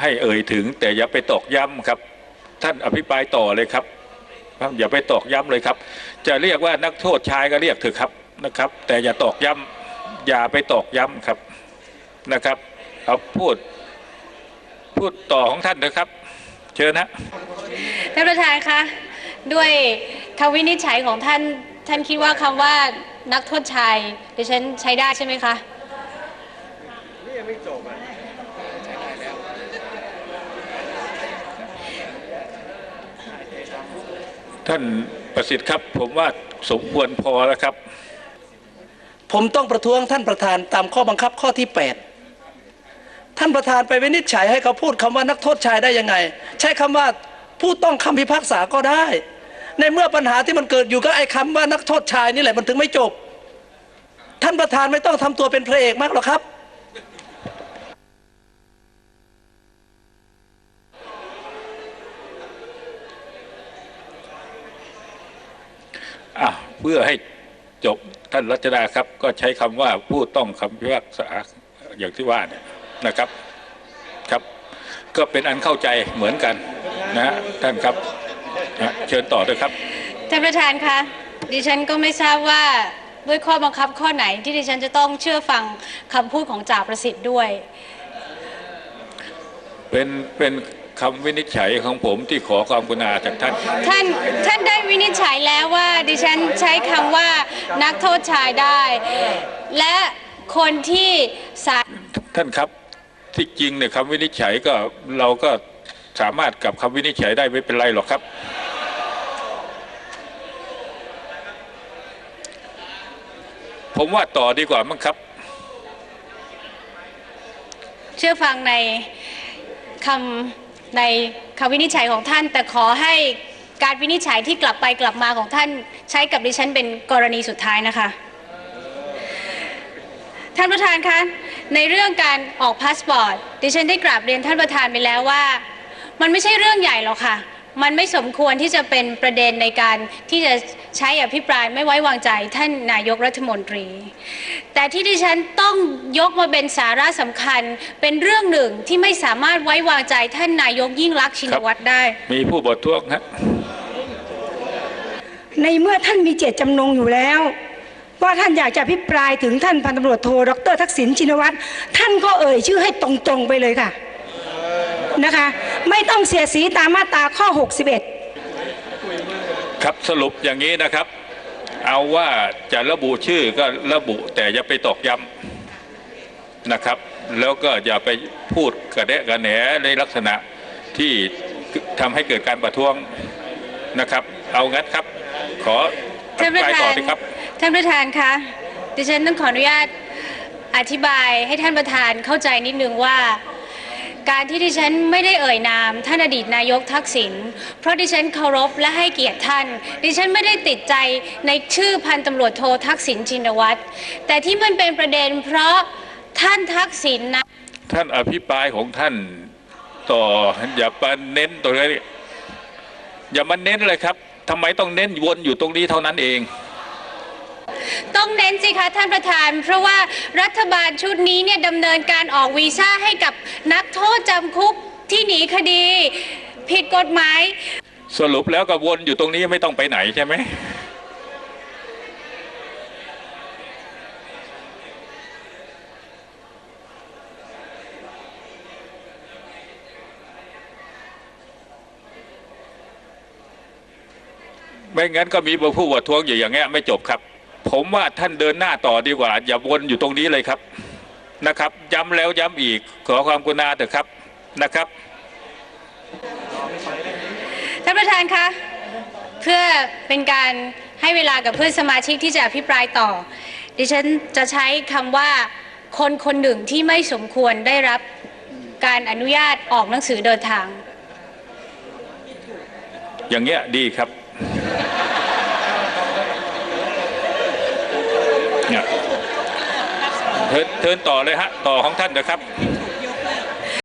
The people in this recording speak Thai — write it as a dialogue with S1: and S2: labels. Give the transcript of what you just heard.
S1: ให้เอ่ยถึง แต่อย่าไปตอกย้ำครับ ท่านอภิปรายต่อเลยครับ อย่าไปตอกย้ำเลยครับ จะเรียกว่านักโทษชายก็เรียกเถอะครับนะครับ แต่อย่าตอกย้ำอย่าไปตอกย้ำครับนะครับเอาพูดพูดต่อของท่านนะครับ เชิญนะ
S2: ท่านประธานคะด้วยคำวินิจฉัยของท่านท่านคิดว่าคำว่านักโทษชายดิฉันใช้ได้ใช่ไหมคะยังไม่จบอะ
S1: ท่านประสิทธิ์ครับ ผมว่าสมควรพอแล้วครับ
S3: ผมต้องประท้วงท่านประธานตามข้อบังคับข้อที่ 8 ท่านประธานไปวินิจฉัยให้เขาพูดคำว่านักโทษชายได้ยังไง ใช้คำว่าผู้ต้องคำพิพากษาก็ได้ ในเมื่อปัญหาที่มันเกิดอยู่ก็ไอ้คำว่านักโทษชายนี่แหละมันถึงไม่จบ ท่านประธานไม่ต้องทำตัวเป็นพระเอกมากหรอกครับ
S1: อะ เพื่อให้จบท่านรัชดาครับ ก็ใช้คำว่าผู้ต้องคำพิพากษาอย่างที่ว่าเนี่ยนะครับครับ ก็เป็นอันเข้าใจเหมือนกันนะฮะท่านครับนะเชิญต่อเลยครับ
S2: ท่านประธานคะดิฉันก็ไม่ทราบว่าด้วยข้อบังคับข้อไหนที่ดิฉันจะต้องเชื่อฟังคำพูดของจ่าประสิทธิ์ด้วย
S1: เป็นเป็นคำวินิจฉัยของผมที่ขอความกรุณาจากท่าน
S2: ท่านท่านได้ วินิจฉัยแล้วว่าดิฉันใช้คำว่านักโทษชายได้ และคนที่สาร
S1: ท่านครับที่จริงเนี่ยคำวินิจฉัยก็เราก็สามารถกลับคำวินิจฉัยได้ไม่เป็นไรหรอกครับ ผมว่าต่อดีกว่ามั้งครับ
S2: เชื่อฟังในคำในคำวินิจฉัยของท่านแต่ขอให้ การวินิจฉัยที่กลับไปกลับมาของท่านใช้กับดิฉันเป็นกรณีสุดท้ายนะคะ ท่านประธานคะในเรื่องการออกพาสปอร์ตดิฉันได้กราบเรียนท่านประธานไปแล้วว่า มันไม่ใช่เรื่องใหญ่หรอกค่ะ มันไม่สมควรที่จะเป็นประเด็นในการที่จะใช้อภิปรายไม่ไว้วางใจท่านนายกรัฐมนตรี แต่ที่ดิฉันต้องยกมาเป็นสาระสำคัญเป็นเรื่องหนึ่งที่ไม่สามารถไว้วางใจท่านนายกยิ่งรักษณ์ชินวัตรได้
S1: มีผู้บทท้วงฮะ
S4: ในเมื่อท่านมีเจตจำนงอยู่แล้ว ว่าท่านอยากจะพิปรายถึงท่านพันตำรวจโทดรทักษิณชินวัตรท่านก็เอ่ยชื่อให้ตรงๆไปเลยค่ะนะคะ ไม่ต้องเสียสีตามมาตราข้อ 61
S1: ครับสรุปอย่างนี้นะครับ เอาว่าจะระบุชื่อก็ระบุแต่อย่าไปตอกย้ำนะครับ แล้วก็อย่าไปพูดกระแดะกระแหนในลักษณะที่ทำให้เกิดการประท้วงนะครับ เอางั้นครับ ขออ
S2: ท่าน
S1: ภิ
S2: ป
S1: ปราย
S2: ระธา
S1: ต่อนสิครับ
S2: ท่านประธานคะดิฉันต้องขออนุญาตอธิบายให้ท่านประธานเข้าใจนิดนึงว่า การที่ดิฉันไม่ได้เอ่ยนามท่านอดีตนายกทักษิณเพราะดิฉันเคารพและให้เกียรติท่าน ดิฉันไม่ได้ติดใจในชื่อพันตำรวจโททักษิณชินวัตรแต่ที่มันเป็นประเด็นเพราะท่านทักษิณนะ
S1: ท่านอภิปรายของท่านต่ออย่ามาเน้นตรงนี้อย่ามาเน้นเลยครับ ทำไมต้องเน้นวนอยู่ตรงนี้เท่านั้นเอง
S2: ต้องเน้นสิคะท่านประธาน เพราะว่ารัฐบาลชุดนี้เนี่ยดำเนินการออกวีซ่าให้กับนักโทษจำคุกที่หนีคดี ผิดกฎหมาย
S1: สรุปแล้วก็วนอยู่ตรงนี้ไม่ต้องไปไหนใช่ไหม ไม่งั้นก็มีผู้ประท้วงอยู่อย่างเงี้ยไม่จบครับ ผมว่าท่านเดินหน้าต่อดีกว่า อย่าวนอยู่ตรงนี้เลยครับนะครับ ย้ำแล้วย้ำอีกขอความกรุณาเถอะครับนะครับ
S2: ท่านประธานคะเพื่อเป็นการให้เวลากับเพื่อนสมาชิกที่จะอภิปรายต่อ ดิฉันจะใช้คำว่าคนคนหนึ่งที่ไม่สมควรได้รับการอนุญาตออกหนังสือเดินทาง
S1: อย่างเงี้ยดีครับเนี่ยเทิน เทินต่อเลยฮะต่อของท่านนะครับ